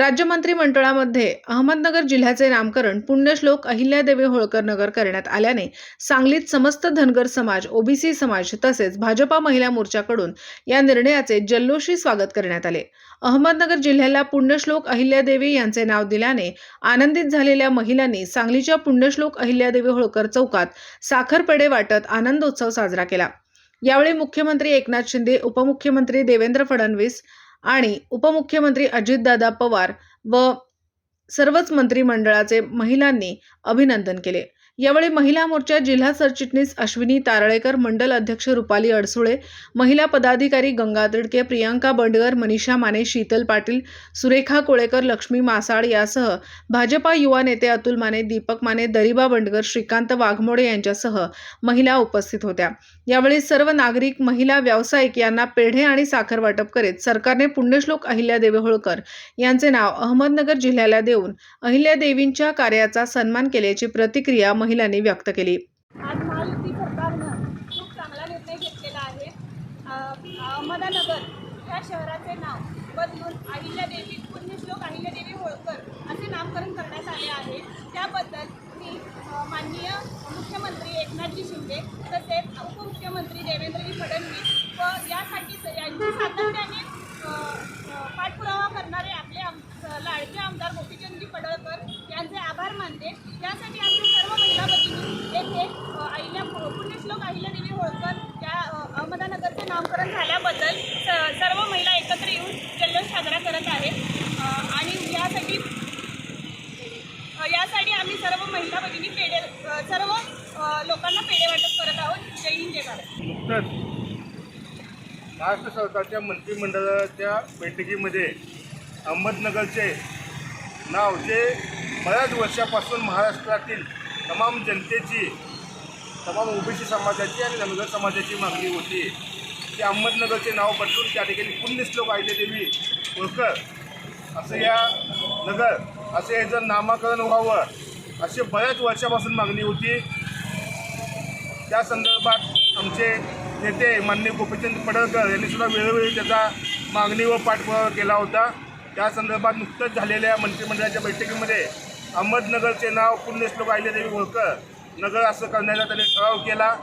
राज्य मंत्रिमंडळामध्ये अहमदनगर जिल्ह्याचे नामकरण पुण्यश्लोक अहिल्यादेवी होळकर नगर करण्यात आल्याने सांगलीत समस्त धनगर समाज ओबीसी समाज तसेच भाजपा महिला मोर्चाकडून या निर्णयाचे जल्लोषी स्वागत करण्यात आले. अहमदनगर जिल्ह्याला पुण्यश्लोक अहिल्यादेवी यांचे नाव दिल्याने आनंदित झालेल्या महिलांनी सांगलीच्या पुण्यश्लोक अहिल्यादेवी होळकर चौकात साखरपेढे वाटत आनंदोत्सव साजरा केला. यावेळी मुख्यमंत्री एकनाथ शिंदे उपमुख्यमंत्री देवेंद्र फडणवीस आणि उपमुख्यमंत्री अजितदादा पवार व सर्वच मंत्रिमंडळाचे महिलांनी अभिनंदन केले. यावेळी महिला मोर्चा जिल्हा सरचिटणीस अश्विनी तारळेकर मंडल अध्यक्ष रुपाली अडसुळे महिला पदाधिकारी गंगा तिडके प्रियांका बंडगर मनीषा माने शीतल पाटील सुरेखा कोळेकर लक्ष्मी मासाळ यासह भाजपा युवा नेते अतुल माने दीपक माने दरिबा बंडगर श्रीकांत वाघमोडे यांच्यासह महिला उपस्थित होत्या. यावेळी सर्व नागरिक महिला व्यावसायिक यांना पेढे आणि साखर वाटप करीत सरकारने पुण्यश्लोक अहिल्यादेवी होळकर यांचे नाव अहमदनगर जिल्ह्याला देऊन अहिल्यादेवींच्या कार्याचा सन्मान केल्याची प्रतिक्रिया महिलांनी व्यक्त केली. आज महायुती सरकारनं खूप चांगला निर्णय घेतलेला आहे. अहमदनगर अहमदानगर ह्या शहराचे नाव बदलून अहिल्यादेवी पुण्यश्लोक अहिल्यादेवी होळकर असे नामकरण करण्यात आले आहे. त्याबद्दल मी माननीय मुख्यमंत्री एकनाथजी शिंदे तसेच उपमुख्यमंत्री देवेंद्रजी फडणवीस व यासाठी यांच्या यांची सातत्याने पाठपुरावा करणारे आपले आम लाडके आमदार गोपीचंदजी पडळकर यांचे आभार मानते. त्यासाठी आम्ही सर्व महिला भगिनी येथे अ, अहिल्या पुण्यश्लोक अहिल्यादेवी होळकर या अ, अहमदानगरचे नामकरण झाल्याबद्दल स- सर्व महिला एकत्र येऊन जल्लोष साजरा करत आहे अ, आणि यासाठी अ, यासाठी आम्ही सर्व महिला भगिनी पेढे सर्व लोकांना पेढे वाटप करत आहोत. जय हिंद जय भारत. नुकतंच महाराष्ट्र सरकारच्या मंत्रिमंडळाच्या बैठकीमध्ये अहमदनगरचे नाव जे बऱ्याच वर्षापासून महाराष्ट्रातील तमाम जनतेची तमाम ओबीसी समाजाची आणि धनगर समाजाची मागणी होती. की अहमदनगरचे नाव बदलून त्या ठिकाणी पुण्यश्लोक देवी होळकर असं या नगर असं याचं नामाकरण व्हावं अशी बऱ्याच वर्षापासून मागणी होती. त्या संदर्भात आमचे नेते माननीय गोपीचंद पडळकर यांनी सुद्धा वेळोवेळी त्याचा मागणी व पाठपुरावा केला होता. त्या संदर्भात नुकतंच झालेल्या मंत्रिमंडळाच्या बैठकीमध्ये अहमदनगरचे नाव पुण्यश्लोक अहिल्यादेवी होळकर नगर असं करण्याचा त्यांनी ठराव केला.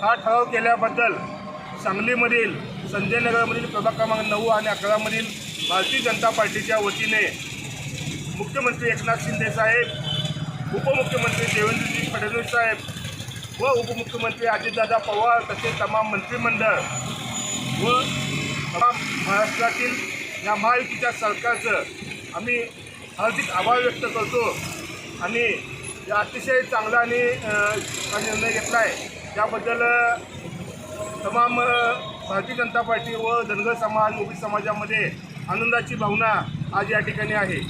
हा ठराव केल्याबद्दल सांगलीमधील संजय नगरमधील प्रभाग क्रमांक नऊ आणि अकरामधील भारतीय जनता पार्टीच्या वतीने मुख्यमंत्री एकनाथ शिंदे साहेब उपमुख्यमंत्री देवेंद्रजी फडणवीस साहेब व उपमुख्यमंत्री अजितदादा पवार तसेच तमाम मंत्रिमंडळ व तमाम महाराष्ट्रातील या महायुतीच्या सरकारचं आम्ही हार्दिक आभार व्यक्त करतो आणि या अतिशय चांगला आणि हा निर्णय घेतला आहे त्याबद्दल तमाम भारतीय जनता पार्टी व धनगर समाज ओबी समाजामध्ये आनंदाची भावना आज या ठिकाणी आहे.